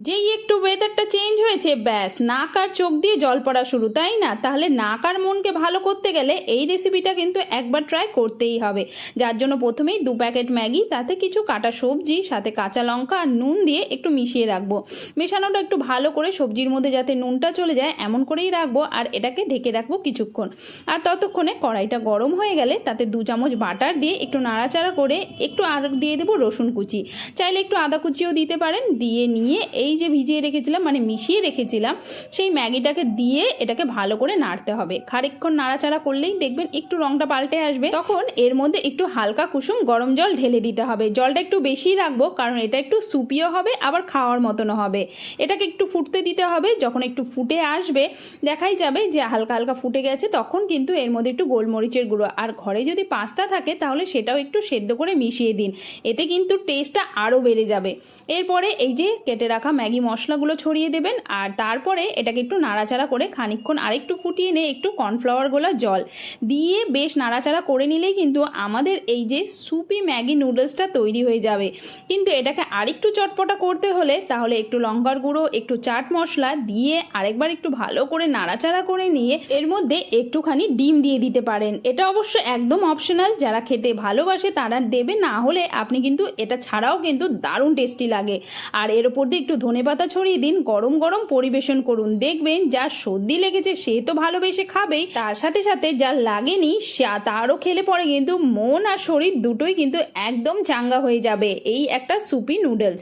যেই একটু ওয়েদারটা চেঞ্জ হয়েছে, ব্যাস, নাক আর চোখ দিয়ে জল পড়া শুরু, তাই না? তাহলে নাক আর মনকে ভালো করতে গেলে এই রেসিপিটা কিন্তু একবার ট্রাই করতেই হবে। যার জন্য প্রথমেই দু প্যাকেট ম্যাগি, তাতে কিছু কাটা সবজি, সাথে কাঁচা লঙ্কা আর নুন দিয়ে একটু মিশিয়ে রাখব। মেশানোটা একটু ভালো করে সবজির মধ্যে যাতে নুনটা চলে যায়, এমন করেই রাখব আর এটাকে ঢেকে রাখব কিছুক্ষণ। আর ততক্ষণে কড়াইটা গরম হয়ে গেলে তাতে দু চামচ বাটার দিয়ে একটু নাড়াচাড়া করে একটু আর দিয়ে দেবো রসুন কুচি। চাইলে একটু আদা কুচিও দিতে পারেন, দিয়ে নিয়ে এই যে ভিজিয়ে রেখেছিলাম মানে মিশিয়ে রেখেছিলাম, সেই ম্যাগিটাকে দিয়ে এটাকে ভালো করে নাড়তে হবে। খানিকক্ষণ নাড়াচাড়া করলেই দেখবেন একটু রংটা পাল্টে আসবে। তখন এর মধ্যে একটু হালকা কুসুম গরম জল ঢেলে দিতে হবে। জলটা একটু বেশি রাখব, কারণ এটা একটু সুপিও হবে, আবার খাওয়ার মতনও হবে। এটাকে একটু ফুটতে দিতে হবে, যখন একটু ফুটে আসবে, দেখাই যাবে যে হালকা হালকা ফুটে গেছে, তখন কিন্তু এর মধ্যে একটু গোলমরিচের গুঁড়ো। আর ঘরে যদি পাস্তা থাকে, তাহলে সেটাও একটু সেদ্ধ করে মিশিয়ে দিন। এতে কিন্তু টেস্টটা আরও বেড়ে যাবে। এরপরে এই যে কেটে রাখা ম্যাগি মশলাগুলো ছড়িয়ে দেবেন আর তারপরে এটাকে একটু নাড়াচাড়া করে খানিকক্ষণ আরেকটু ফুটিয়ে নিয়ে একটু কর্নফ্লাওয়ার গোলা জল দিয়ে বেশ নাড়াচাড়া করে নিলেই কিন্তু আমাদের এই যে সুপি ম্যাগি নুডলসটা তৈরি হয়ে যাবে। কিন্তু এটাকে আরেকটু চটপটা করতে হলে তাহলে একটু লঙ্কার গুঁড়ো, একটু চাট মশলা দিয়ে আরেকবার একটু ভালো করে নাড়াচাড়া করে নিয়ে এর মধ্যে একটুখানি ডিম দিয়ে দিতে পারেন। এটা অবশ্য একদম অপশনাল, যারা খেতে ভালোবাসে তারা দেবে, না হলে আপনি কিন্তু এটা ছাড়াও কিন্তু দারুণ টেস্টি লাগে। আর এর ওপর দিয়ে একটু ধনেপাতা ছড়িয়ে দিন, গরম গরম পরিবেশন করুন। দেখবেন যা সর্দি লেগেছে সে তো ভালোবেসে খাবেই। তার সাথে সাথে যা লাগেনি তারও খেলে পরে কিন্তু মন আর শরীর দুটোই কিন্তু একদম চাঙ্গা হয়ে যাবে। এই একটা সুপি নুডলস।